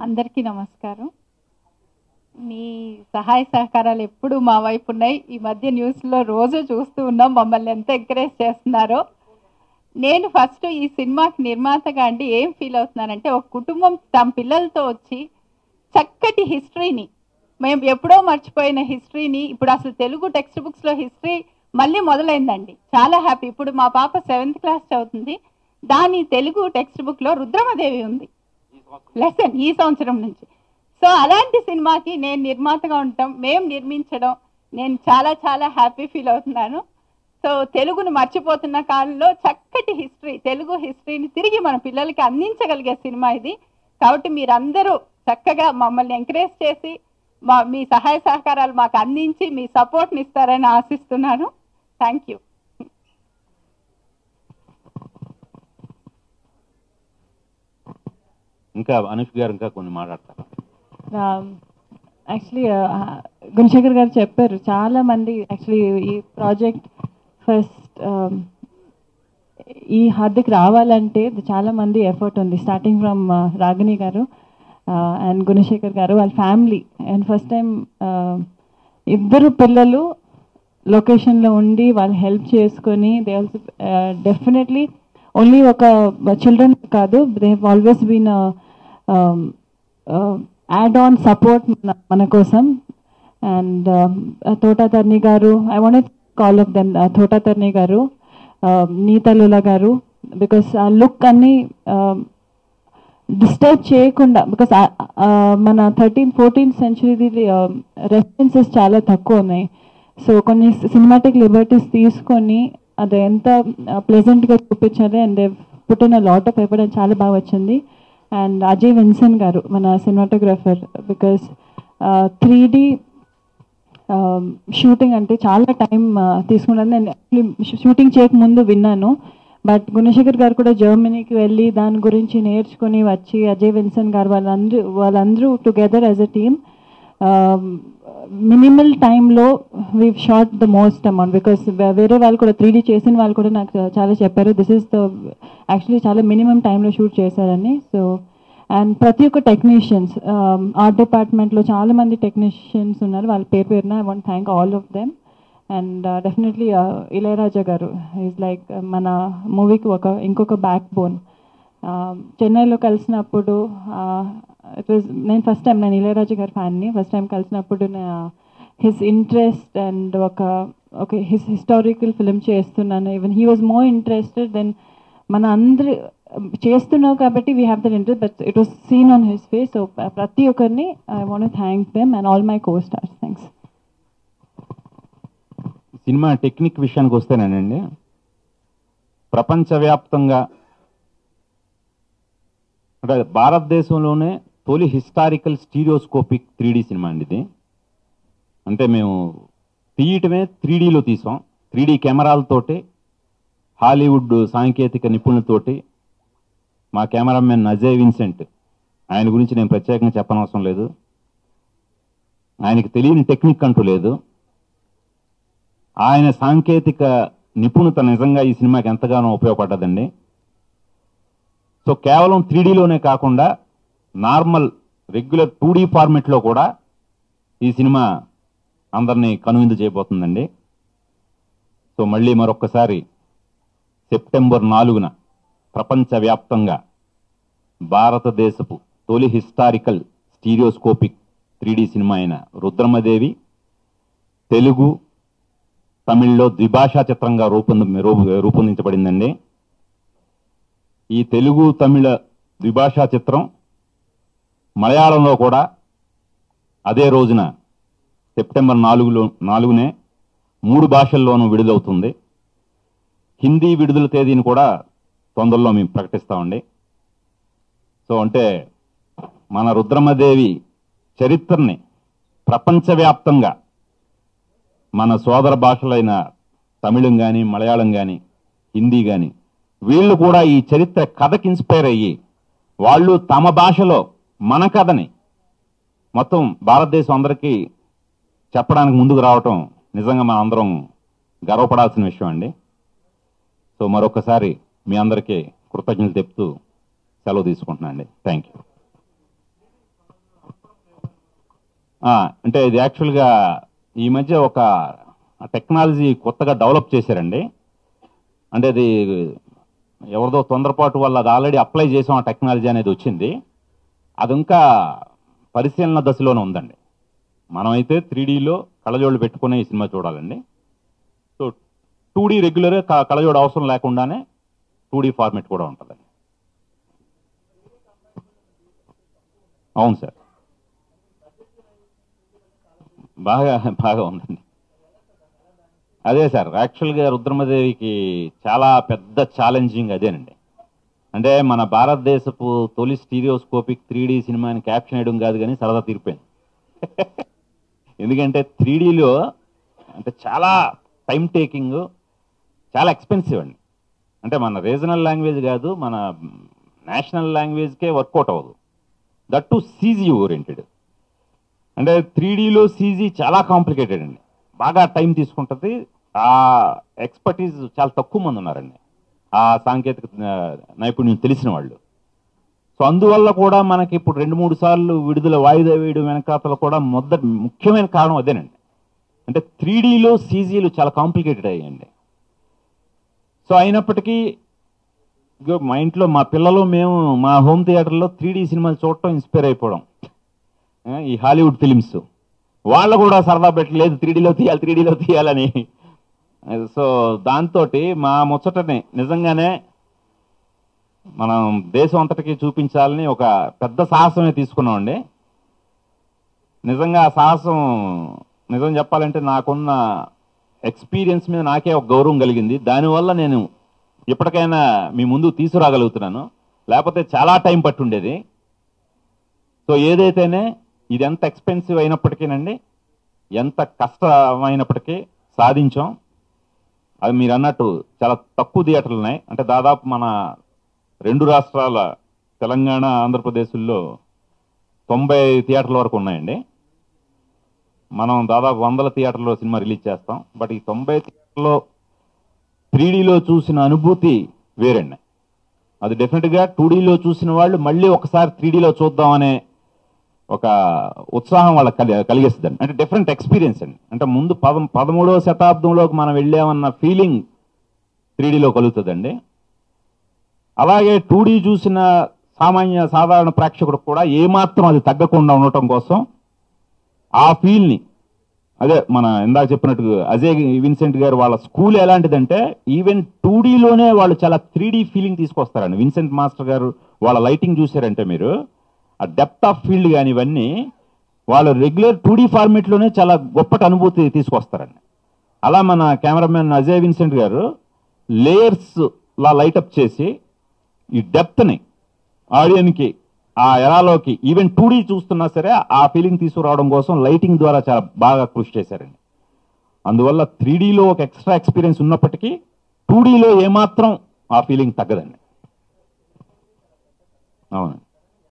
అందరికీ నమస్కారం. మీ సహాయ సహకారాలు ఎప్పుడు మా వైపు ఉన్నాయి. ఈ మధ్య న్యూస్లో రోజు చూస్తూ ఉన్నాం మమ్మల్ని ఎంత ఎంకరేజ్ చేస్తున్నారో. నేను ఫస్ట్ ఈ సినిమాకి నిర్మాతగా అండి ఏం ఫీల్ అవుతున్నానంటే ఒక కుటుంబం తమ పిల్లలతో వచ్చి చక్కటి హిస్టరీని మేము ఎప్పుడో మర్చిపోయిన హిస్టరీని ఇప్పుడు అసలు తెలుగు టెక్స్ట్ బుక్స్లో హిస్టరీ మళ్ళీ మొదలైందండి. చాలా హ్యాపీ. ఇప్పుడు మా పాప సెవెంత్ క్లాస్ చదువుతుంది. దాని తెలుగు టెక్స్ట్ బుక్లో రుద్రమదేవి ఉంది. లెసన్ ఈ సంవత్సరం నుంచి. సో అలాంటి సినిమాకి నేను నిర్మాతగా ఉంటాం మేము నిర్మించడం నేను చాలా చాలా హ్యాపీ ఫీల్ అవుతున్నాను. సో తెలుగును మర్చిపోతున్న కాలంలో చక్కటి హిస్టరీ తెలుగు హిస్టరీని తిరిగి మన పిల్లలకి అందించగలిగే సినిమా ఇది. కాబట్టి మీరందరూ చక్కగా మమ్మల్ని ఎంకరేజ్ చేసి మా మీ సహాయ సహకారాలు మాకు అందించి మీ సపోర్ట్ని ఇస్తారని ఆశిస్తున్నాను. Thank you. ఇంకా అనుష్ గారు ఇంకా కొన్ని మాట్లాడతారు. Um, actually uh, uh, Gunasekhar గారు చెప్పారు చాలా మంది యాక్చువల్లీ ఈ ప్రాజెక్ట్ ఫస్ట్ um, ఈ హద్దుకి రావాలంటే చాలా మంది ఎఫర్ట్ ఉంది. స్టార్టింగ్ ఫ్రమ్ uh, రాగిణి గారు అండ్ గుణశేఖర్ గారు వాళ్ళ ఫ్యామిలీ అండ్ ఫస్ట్ టైం ఇద్దరు పిల్లలు లొకేషన్లో ఉండి వాళ్ళు హెల్ప్ చేసుకొని దే ఆల్సో డెఫినెట్లీ ఓన్లీ ఒక చిల్డ్రన్ కాదు they have always been add on support మన మన కోసం. And Thota Tarni garu I want call of them Thota Tarni garu um, నీతలుల గారు బికాస్ ఆ లుక్ అన్ని um, డిస్టర్బ్ చేయకుండా బికాస్ uh, uh, మన థర్టీన్ ఫోర్టీన్ సెంచురీది రెఫరెన్సెస్ చాలా తక్కువ ఉన్నాయి. సో కొన్ని సినిమాటిక్ లిబర్టీస్ తీసుకొని అది ఎంత uh, ప్లెజెంట్గా చూపించాలి అండ్ పుట్టిన లాట్ ఆఫ్ ఎఫర్ట్ చాలా బాగా వచ్చింది. అండ్ అజయ్ విన్సన్ గారు మన cinematographer because three D shooting అంటే చాలా టైం తీసుకున్నాను. నేను షూటింగ్ చేయక ముందు విన్నాను. బట్ గుణశేఖర్ గారు కూడా జర్మనీకి వెళ్ళి దాని గురించి నేర్చుకుని వచ్చి అజయ్ విన్సన్ గారు వాళ్ళందరూ వాళ్ళందరూ together as a team minimal టైంలో we short the most amount because వేరే వాళ్ళు కూడా త్రీ చేసిన వాళ్ళు కూడా నాకు చాలా చెప్పారు దిస్ ఇస్ ద యాక్చువల్లీ చాలా మినిమం టైంలో షూట్ చేశారని. సో అండ్ ప్రతి ఒక్క టెక్నీషియన్స్ ఆర్ట్ డిపార్ట్మెంట్లో చాలా మంది టెక్నీషియన్స్ ఉన్నారు. వాళ్ళ పేరు పేరున I want thank all of them and definitely Ilaiyaraaja garu is like uh, మన మూవీకి ఒక ఇంకొక బ్యాక్ బోన్ um, చెన్నైలో కలిసినప్పుడు uh, ఇట్ వాజ్ నేను ఫస్ట్ టైం నేను ఇళయరాజు గారి ఫ్యాన్ని ఫస్ట్ టైం కలిసినప్పుడు హిస్ ఇంట్రెస్ట్ అండ్ ఒక ఒక హిస్ హిస్టారికల్ ఫిలిం చేస్తున్నాను. Even he was more interested then మన అందరి చేస్తున్నావు కాబట్టి we have that interest but it was seen on his face so ప్రతి ఒక్కరిని I want thank them and all my co stars thanks cinema technique విషయానికి వస్తేనేనండి ప్రపంచవ్యాప్తంగా అంటే భారతదేశంలోనే తొలి హిస్టారికల్ స్టీరియోస్కోపిక్ త్రీ సినిమా అండి ఇది. అంటే మేము తీయటమే త్రీడీలో తీసాం. త్రీడీ కెమెరాలతోటి హాలీవుడ్ సాంకేతిక నిపుణులతోటి మా కెమెరామెన్ అజయ్ విన్సెంట్ ఆయన గురించి నేను ప్రత్యేకంగా చెప్పనవసరం లేదు. ఆయనకి తెలియని టెక్నిక్ అంటూ లేదు. ఆయన సాంకేతిక నిపుణత నిజంగా ఈ సినిమాకి ఎంతగానో ఉపయోగపడ్డదండి. సో కేవలం త్రీడీలోనే కాకుండా నార్మల్ రెగ్యులర్ టూ డీ ఫార్మెట్లో కూడా ఈ సినిమా అందరినీ కనువిందు చేయబోతుందండి. సో మళ్ళీ మరొక్కసారి సెప్టెంబర్ నాలుగున ప్రపంచవ్యాప్తంగా భారతదేశపు తొలి హిస్టారికల్ స్టీరియోస్కోపిక్ త్రీ సినిమా అయిన రుద్రమదేవి తెలుగు తమిళ్ళో ద్విభాషా చిత్రంగా రూపొంది రూపొందించబడిందండి. ఈ తెలుగు తమిళ ద్విభాషా చిత్రం మలయాళంలో కూడా అదే రోజున సెప్టెంబర్ నాలుగులో నాలుగునే మూడు భాషల్లోనూ విడుదలవుతుంది. హిందీ విడుదల తేదీని కూడా తొందరలో మేము ప్రకటిస్తామండి. సో అంటే మన రుద్రమదేవి చరిత్రని ప్రపంచవ్యాప్తంగా మన సోదర భాషలైన తమిళం కానీ మలయాళం కానీ హిందీ కానీ వీళ్ళు కూడా ఈ చరిత్ర కథకి ఇన్స్పైర్ అయ్యి వాళ్ళు తమ భాషలో మన కథని మొత్తం భారతదేశం అందరికీ చెప్పడానికి ముందుకు రావటం నిజంగా మన అందరం గర్వపడాల్సిన విషయం అండి. సో మరొకసారి మీ అందరికీ కృతజ్ఞతలు చెప్తూ సెలవు తీసుకుంటున్నాను అండి. థ్యాంక్ యూ అంటే ఇది యాక్చువల్గా ఈ మధ్య ఒక టెక్నాలజీ కొత్తగా డెవలప్ చేశారండి. అంటే అది ఎవరిదో తొందరపాటు వల్ల అది ఆల్రెడీ అప్లై చేసాం ఆ టెక్నాలజీ అనేది వచ్చింది. అది ఇంకా పరిశీలన దశలోనే ఉందండి. మనమైతే త్రీ డీలో కళ్ళజోళ్ళు పెట్టుకునే ఈ సినిమా చూడాలండి. సో టూ డీ రెగ్యులర్ కళ్ళజోడు అవసరం లేకుండానే టూ డీ ఫార్మెట్ కూడా ఉంటుందండి. అవును సార్. బాగా బాగా ఉందండి. అదే సార్ యాక్చువల్గా రుద్రమదేవికి చాలా పెద్ద ఛాలెంజింగ్ అదేనండి. అంటే మన భారతదేశపు తొలి స్టీరియోస్కోపిక్ త్రీ డీ సినిమాని క్యాప్షన్ వేయడం కాదు కానీ సరదా తీరిపోయింది. ఎందుకంటే త్రీ డీలో అంటే చాలా టైం టేకింగ్ చాలా ఎక్స్పెన్సివ్ అండి. అంటే మన రీజనల్ లాంగ్వేజ్ కాదు మన నేషనల్ లాంగ్వేజ్కే వర్కౌట్ అవ్వదు. That to CG oriented. అంటే త్రీ డీలో సీజీ చాలా కాంప్లికేటెడ్ అండి. బాగా టైం తీసుకుంటుంది. ఆ ఎక్స్పర్టీస్ చాలా తక్కువ మంది ఉన్నారండి. ఆ సాంకేతిక నైపుణ్యం తెలిసిన వాళ్ళు. సో అందువల్ల కూడా మనకి ఇప్పుడు రెండు మూడు సార్లు విడుదల వాయిదా వేయడం వెనకాతల కూడా మొదటి ముఖ్యమైన కారణం అదేనండి. అంటే త్రీడీలో సీజీలు చాలా కాంప్లికేటెడ్ అయ్యాయండి. సో అయినప్పటికీ ఇగో మా ఇంట్లో మా పిల్లలు మేము మా హోమ్ థియేటర్లో త్రీడీ సినిమాలు చూడటం ఇన్స్పైర్ అయిపోవడం. ఈ హాలీవుడ్ ఫిలిమ్స్. వాళ్ళు కూడా సరదా పెట్టలేదు త్రీ డీలో తీయాలి త్రీ డీలో తీయాలని. సో దాంతో మా ముచ్చటని నిజంగానే మనం దేశం అంతటికి చూపించాలని ఒక పెద్ద సాహసమే తీసుకున్నామండి. నిజంగా ఆ సాహసం నిజం చెప్పాలంటే నాకున్న ఎక్స్పీరియన్స్ మీద నాకే ఒక గౌరవం కలిగింది. దానివల్ల నేను ఇప్పటికైనా మీ ముందు తీసుకురాగలుగుతున్నాను. లేకపోతే చాలా టైం పట్టుండేది. సో ఏదైతేనే ఇది ఎంత ఎక్స్పెన్సివ్ అయినప్పటికీనండి ఎంత కష్టమైనప్పటికీ సాధించాం. అది మీరు అన్నట్టు చాలా తక్కువ థియేటర్లు ఉన్నాయి. అంటే దాదాపు మన రెండు రాష్ట్రాల తెలంగాణ ఆంధ్రప్రదేశ్లో తొంభై థియేటర్ల వరకు ఉన్నాయండి. మనం దాదాపు వందల థియేటర్లో సినిమా రిలీజ్ చేస్తాం. బట్ ఈ తొంభై థియేటర్లో త్రీడీలో చూసిన అనుభూతి వేరండి. అది డెఫినెట్గా టూ డీలో చూసిన వాళ్ళు మళ్ళీ ఒకసారి త్రీడీలో చూద్దామనే ఒక ఉత్సాహం వాళ్ళకి కలి కలిగిస్తుందండి. అంటే డిఫరెంట్ ఎక్స్పీరియన్స్ అండి. అంటే ముందు పదం పదమూడవ శతాబ్దంలోకి మనం వెళ్ళామన్న ఫీలింగ్ త్రీడీలో కలుగుతుందండి. అలాగే టూ డీ చూసిన సామాన్య సాధారణ ప్రేక్షకుడు కూడా ఏమాత్రం అది తగ్గకుండా ఉండటం కోసం ఆ ఫీల్ని అదే మన ఇందాక చెప్పినట్టు అజయ్ విన్సెంట్ గారు వాళ్ళ స్కూల్ ఎలాంటిదంటే ఈవెన్ టూ డీలోనే వాళ్ళు చాలా త్రీ ఫీలింగ్ తీసుకొస్తారండి. విన్సెంట్ మాస్టర్ గారు వాళ్ళ లైటింగ్ చూసారంటే మీరు. ఆ డెప్త్ ఆఫ్ ఫీల్డ్ కానీ ఇవన్నీ వాళ్ళు రెగ్యులర్ టూ డీ ఫార్మేట్లోనే చాలా గొప్పటి అనుభూతి తీసుకొస్తారండి. అలా మన cameraman Ajay Vincent garu layers లా లైటప్ చేసి ఈ డెప్త్ని ఆడియన్కి ఆ ఎరాలోకి ఈవెన్ టూ డీ చూస్తున్నా సరే ఆ ఫీలింగ్ తీసుకురావడం కోసం లైటింగ్ ద్వారా చాలా బాగా కృషి చేశారండి. అందువల్ల త్రీ డీలో ఒక ఎక్స్ట్రా ఎక్స్పీరియన్స్ ఉన్నప్పటికీ టూ డీలో ఏమాత్రం ఆ ఫీలింగ్ తగ్గదండి. అవునండి.